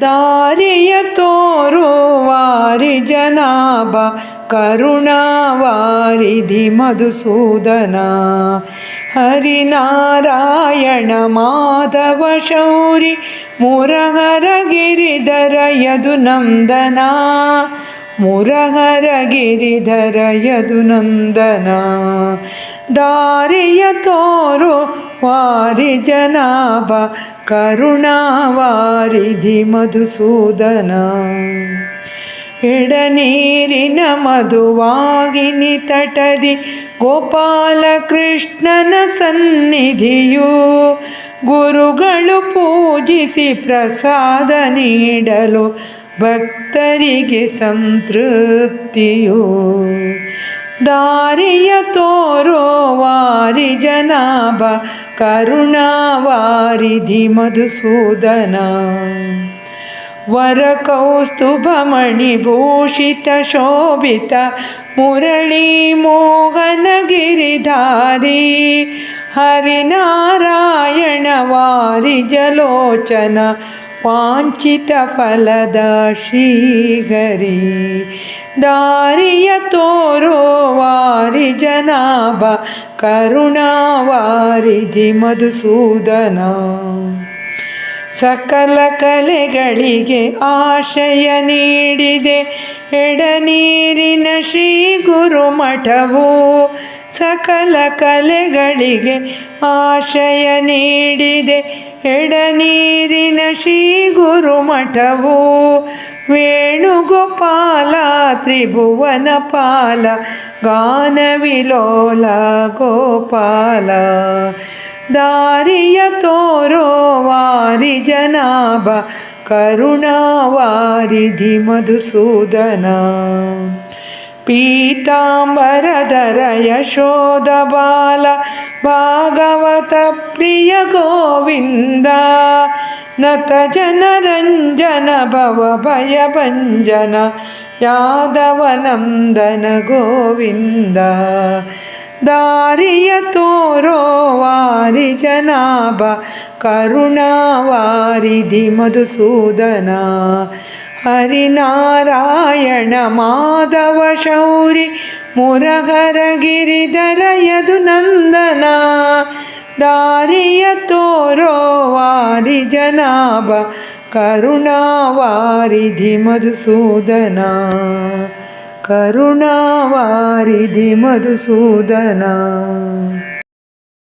ದಾರಿಯ ತೋರುವಾರಿ ಜನಾಭ ಕರುಣಾವಾರಿಧಿ ಮಧುಸೂದನ. ಹರಿನಾರಾಯಣ ಮಾಧವ ಶೌರಿ ಮುರಹರ ಗಿರಿಧರ ಯದು ನಂದನ. ಮುರಹರ ಗಿರಿಧರ ಯದು ನಂದನ. ದಾರಿಯ ತೋರು ವಾರಿ ಜನಾಭ ಕರುಣಾವಾರಿಧಿ ಮಧುಸೂದನ. ಎಡನೀರಿನ ಮಧುವಾಗಿನಿ ತಟದಿ ಗೋಪಾಲ ಕೃಷ್ಣನ ಸನ್ನಿಧಿಯು. ಗುರುಗಳು ಪೂಜಿಸಿ ಪ್ರಸಾದ ನೀಡಲು ಭಕ್ತರಿಗೆ ಸಂತೃಪ್ತಿಯು ದಾರಿಯ ತೋರೋ ವಾರಿ ಜನಾಭ ಕರುಣಾವಾರಿಧಿ ಮಧುಸೂದನ ವರ ಕೌಸ್ತುಭ ಮಣಿಭೂಷಿತ ಶೋಭಿತ ಮುರಳಿ ಮೋಹನ ಗಿರಿಧಾರಿ ಹರಿನಾರಾಯಣ ವಾರಿ ಜಲೋಚನ ವಾಂಛಿತ ಫಲದ ಶ್ರೀಹರಿ, ದಾರಿಯ ತೋರೋ ವಾರಿ ಜನಾಭ, ಕರುಣಾವಾರಿಧಿ ಮಧುಸೂದನ. ಸಕಲ ಕಲೆಗಳಿಗೆ ಆಶಯ ನೀಡಿದೆ ಎಡನೀರಿನ ಶ್ರೀ ಗುರುಮಠವು. ಸಕಲ ಕಲೆಗಳಿಗೆ ಆಶಯ ನೀಡಿದೆ. ಎಡನೀರಿನ ಶ್ರೀ ಗುರುಮಠವು ವೇಣುಗೋಪಾಲ ತ್ರಿಭುವನ ಪಾಲ, ಗಾನವಿಲೋಲ ಗೋಪಾಲ. ದಾರಿಯ ತೋರೋ ವಾರಿ ಜನಾಭ, ಕರುಣಾವಾರಿಧಿ ಮಧುಸೂದನ. पीताम्बरधर यशोदबाल भागवत प्रिय गोविंद नत जनरञ्जन भव भयभञ्जन यादवनन्दन गोविन्द दारिय तोरो वारि जनाभ करुणावारिधि मधुसूदना ಹರಿನಾರಾಯಣ ಮಾಧವ ಶೌರಿ ಮುರಗರ ಗಿರಿಧರ ಯದು ನಂದನ. ದಾರಿಯ ತೋರೋ ವಾರಿ ಜನಾಭ, ಕರುಣಾವಾರಿಧಿ ಮಧುಸೂದನ. ಕರುಣಾವಾರಿಧಿ ಮಧುಸೂದನ.